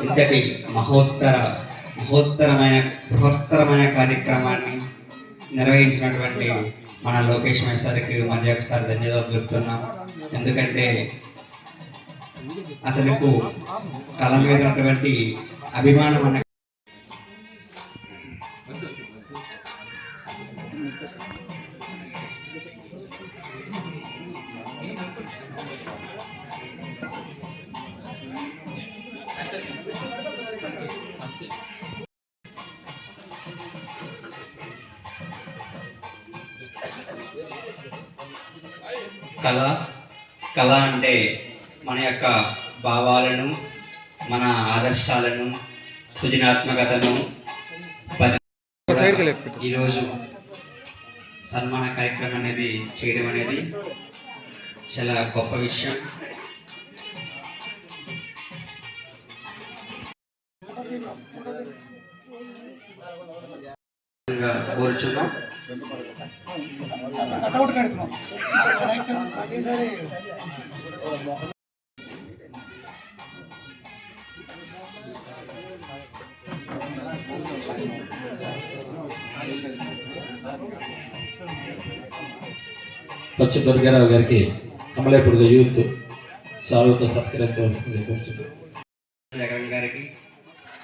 ఇంతటి మహోత్తర మహోత్తరమైన బృహత్తరమైన కార్యక్రమాన్ని నిర్వహించినటువంటి మన లోకేష్ మేషారికి మళ్ళీ ఒకసారి ధన్యవాదాలు చెప్తున్నాం ఎందుకంటే అతనికి కళ మీద ఉన్నటువంటి అభిమానం అనే కళ కళ అంటే మన యొక్క భావాలను మన ఆదర్శాలను సృజనాత్మకతను ఈరోజు సన్మాన కార్యక్రమం అనేది చేయడం అనేది చాలా గొప్ప విషయం. కోరుచున్నాం పచ్చి దుర్గారావు గారికి కమలేపుడు యూత్ సాల్వతో సత్కరించవలసింది జగన్ గారికి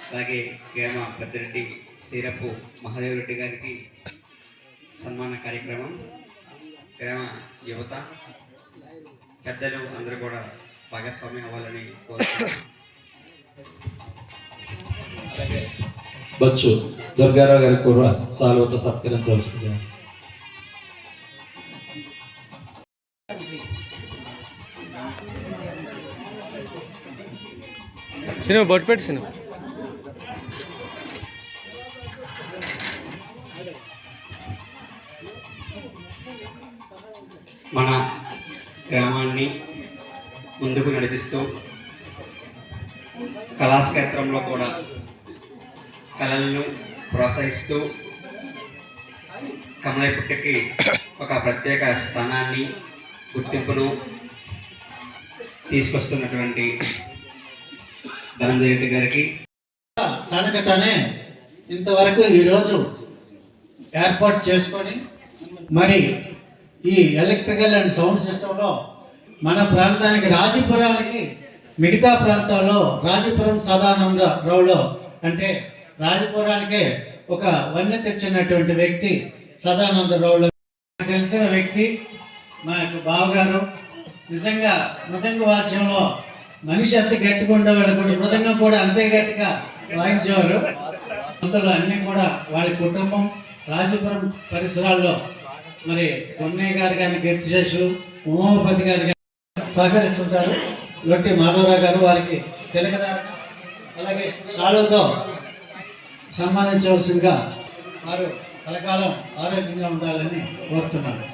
అలాగే గ్రామ పెద్దరెడ్డి సీరపు మహాదేవ్ రెడ్డి గారికి సన్మాన కార్యక్రమం గ్రామ యువత పెద్దలు అందరూ కూడా భాగస్వామ్యం అవ్వాలని కోరుతున్నాను బచ్చు దుర్గారావు గారికి కూడా సాల్వతో సత్కరించవలసింది సినిమా బొట్టు పెట్టి సినిమా. మన గ్రామాన్ని ముందుకు నడిపిస్తూ కళాక్షేత్రంలో కూడా కళలను ప్రోత్సహిస్తూ కమలపుట్టకి ఒక ప్రత్యేక స్థానాన్ని గుర్తింపును తీసుకొస్తున్నటువంటి ధనంజయ రెడ్డి గారికి. తనక తనే ఇంతవరకు ఈరోజు ఏర్పాటు చేసుకొని మరి ఈ ఎలక్ట్రికల్ అండ్ సౌండ్ సిస్టంలో మన ప్రాంతానికి రాజపురానికి మిగతా ప్రాంతాల్లో రాజపురం సదానంద రావులో అంటే రాజపురానికే ఒక వన్య తెచ్చినటువంటి వ్యక్తి సదానంద రావులో తెలిసిన వ్యక్తి మా యొక్క బావగారు. నిజంగా మృదంగ వాద్యంలో మనిషి అంత గట్టిగా ఉండేవాళ్ళు కూడా మృదంగం కూడా అంతే గట్టిగా వాయించేవారు. అందులో అన్నీ కూడా వాళ్ళ కుటుంబం రాజపురం పరిసరాల్లో మరి కొన్నయ్య గారు కానీ కీర్తిశేషులు ఉమాపతి గారు కానీ సహకరిస్తుంటారు. లొట్టి మాధవరావు గారు వారికి తిలకదారు అలాగే షాలుతో సన్మానించవలసిందిగా వారు కలకాలం ఆరోగ్యంగా ఉండాలని కోరుతున్నారు.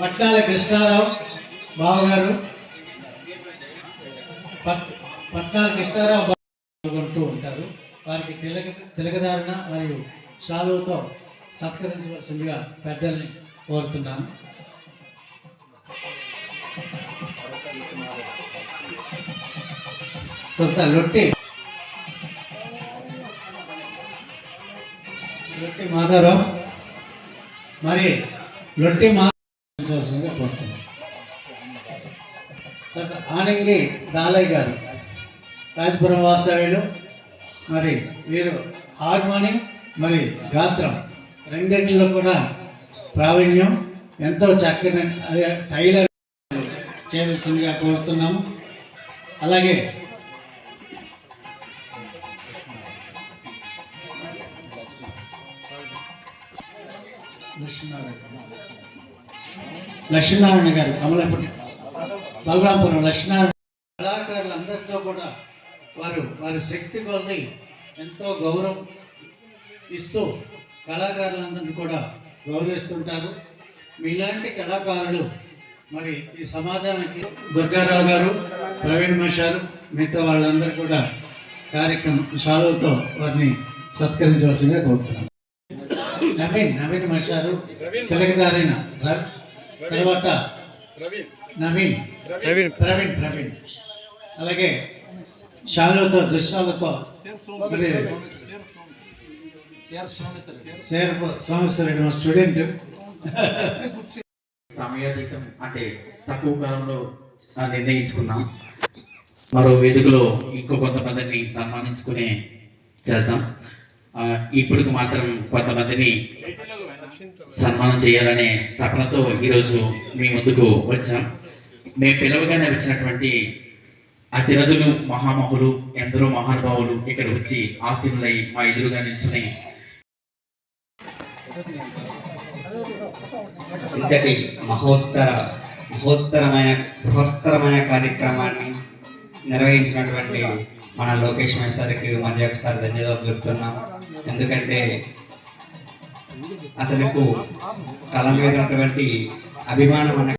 పట్నాల కృష్ణారావు బావగారు పట్ పట్నాల కృష్ణారావు పాల్గొంటూ ఉంటారు. వారికి తిలక తిలకధారణ మరియు షాలువుతో సత్కరించవలసిందిగా పెద్దల్ని కోరుతున్నాను. లొట్టి. లొట్టి మాధవరావు. మరి లొట్టి మాధవరావుగా కోరుతున్నాను. తర్వాత ఆనంగి దాలయ్య గారు. రాజపురం వాస్తవ్యులు. మరి వీరు హార్మోనియం మరి గాత్రం. రెండింటిలో కూడా ప్రావీణ్యం ఎంతో చక్కని టైలర్ చేయవలసిందిగా కోరుతున్నాము. అలాగే లక్ష్మీనారాయణ లక్ష్మీనారాయణ గారు కమలపట్టి బలరాంపురం లక్ష్మీనారాయణ కళాకారులందరితో కూడా వారు వారి శక్తి కొలది ఎంతో గౌరవం ఇస్తూ కళాకారులందరినీ కూడా గౌరవిస్తుంటారు. మీలాంటి కళాకారులు మరి ఈ సమాజానికి దుర్గారావు గారు ప్రవీణ్ మషారు మిగతా వాళ్ళందరూ కూడా కార్యక్రమం షాలువుతో వారిని సత్కరించవలసిందిగా కోరుతున్నాను. నవీన్ నవీన్ మషారు తెలగదారైన తర్వాత నవీన్. ప్రవీణ్. ప్రవీణ్ ప్రవీణ్. అలాగే షాలుతో దుశ్శాలతో మరి సోమేశ్వర మా స్టూడెంట్ సమయాతీతం అంటే తక్కువ కాలంలో నిర్ణయించుకున్నాం. మరో వేదికలో ఇంకో కొంతమందిని సన్మానించుకునే చేద్దాం. ఇప్పటికి మాత్రం కొంతమందిని సన్మానం చేయాలనే తపనతో ఈరోజు మీ ముందుకు వచ్చాం. మేము పిలవగానే వచ్చినటువంటి అతిరథులు మహామహులు ఎందరో మహానుభావులు ఇక్కడ వచ్చి ఆశీనులై మా ఎదురుగా నిల్చుని ఇంతటి మహోత్తర మహోత్తరమైన బృహత్తరమైన కార్యక్రమాన్ని నిర్వహించినటువంటి మన లోకేష్ మేసారికి మళ్ళీ ఒకసారి ధన్యవాదాలు చెప్తున్నాం ఎందుకంటే అతనికి కళ మీద ఉన్నటువంటి అభిమానం అన్న